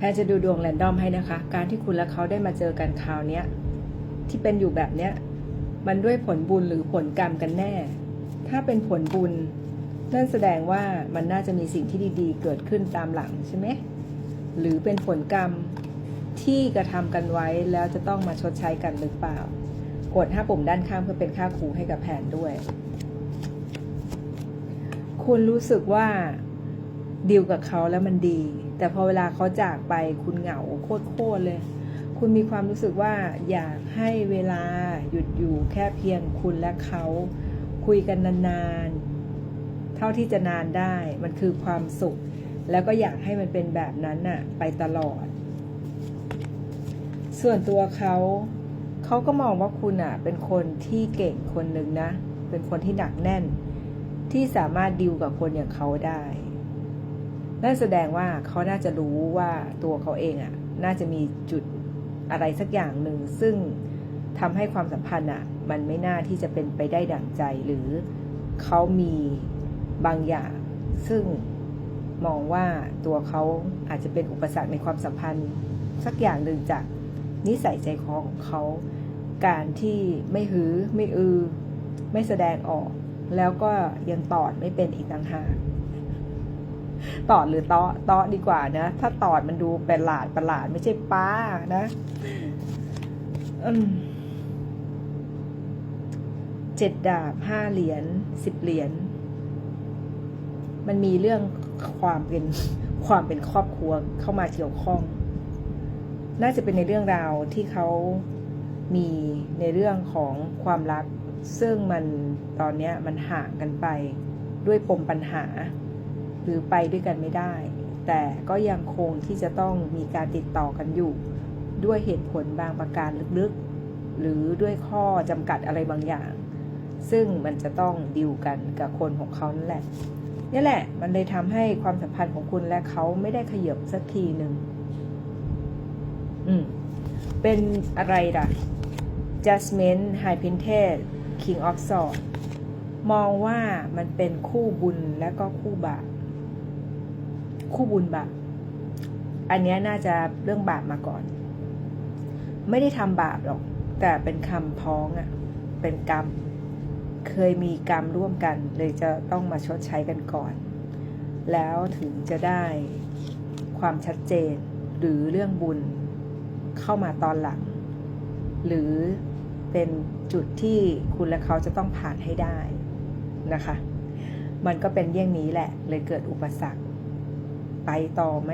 แพทย์จะดูดวงแรนดอมให้นะคะ การที่คุณและเขาได้มาเจอกันคราวนี้ที่เป็นอยู่แบบเนี้ยมันด้วยผลบุญหรือผลกรรมกันแน่ ถ้าเป็นผลบุญนั่นแสดงว่ามันน่าจะมีสิ่งที่ดีๆ เกิดขึ้นตามหลังใช่ไหมหรือเป็นผลกรรมที่กระทำกันไว้แล้วจะต้องมาชดใช้กันหรือเปล่า กดห้าปุ่มด้านข้างเพื่อเป็นค่าครูให้กับแผนด้วย คุณรู้สึกว่า ดีลกับเขาแล้วมันดี แต่พอเวลาเขาจากไปคุณเหงาโคตรๆเลย คุณมีความรู้สึกว่าอยากให้เวลาหยุดอยู่แค่เพียงคุณและเขาคุยกันนานๆ เท่าที่จะนานได้มันคือความสุข แล้วก็อยากให้มันเป็นแบบนั้นน่ะไปตลอด ส่วนตัวเขาเขาก็มองว่าคุณอะ เป็นคนที่เก่งคนหนึ่งนะ เป็นคนที่หนักแน่น ที่สามารถดิวกับคนอย่างเขาได้ นั่นแสดงว่าเขาน่าจะรู้ว่าตัวเขาเองอะ น่าจะมีจุดอะไรสักอย่างหนึ่ง ซึ่งทำให้ความสัมพันธ์อะ มันไม่น่าที่จะเป็นไปได้ดั่งใจหรือเขามีบางอย่าง ซึ่งมองว่าตัวเขาอาจจะเป็นอุปสรรคในความสัมพันธ์ สักอย่างหนึ่งจากนิสัยใจคอของเขา การที่ไม่หือ ไม่อือ ไม่แสดงออก แล้วก็ยังตอดไม่เป็นอีกต่างหาก ตอดหรือเตาะเตาะดีกว่านะ ถ้าตอดมันดูป็นหลาดประหลาดไม่ใช่ป้านะเจ็ดดาบห้าเหรียญสิบเหรียญมันมีเรื่องความเป็นความเป็นครอบครัวเข้ามาเกี่ยวข้อง น่าจะเป็นในเรื่องราวที่เขามีในเรื่องของความรัก ซึ่งมันตอนนี้มันห่างกันไปด้วยปมปัญหา หรือไปด้วยกันไม่ได้ แต่ก็ยังคงที่จะต้องมีการติดต่อกันอยู่ ด้วยเหตุผลบางประการลึกๆ หรือด้วยข้อจำกัดอะไรบางอย่าง ซึ่งมันจะต้องดิวกันกับคนของเขานั่นแหละนี่แหละ มันเลยทำให้ความสัมพันธ์ของคุณและเขาไม่ได้ขยับสักทีหนึ่งอืม เป็นอะไรล่ะ Jasmine High Pinted King of Swords มองว่ามันเป็นคู่บุญและก็คู่บาป คู่บุญบาปอันนี้น่าจะเรื่องบาปมาก่อน ไม่ได้ทำบาปหรอก แต่เป็นคำพ้องอะ่ะ เป็นกรรม เคยมีกรรมร่วมกัน เลยจะต้องมาชดใช้กันก่อน แล้วถึงจะได้ความชัดเจนหรือเรื่องบุญเข้ามาตอนหลัง หรือเป็นจุดที่คุณและเขาจะต้องผ่านให้ได้นะคะ มันก็เป็นเยี่ยงนี้แหละ เลยเกิดอุปสรรค ไปต่อไหม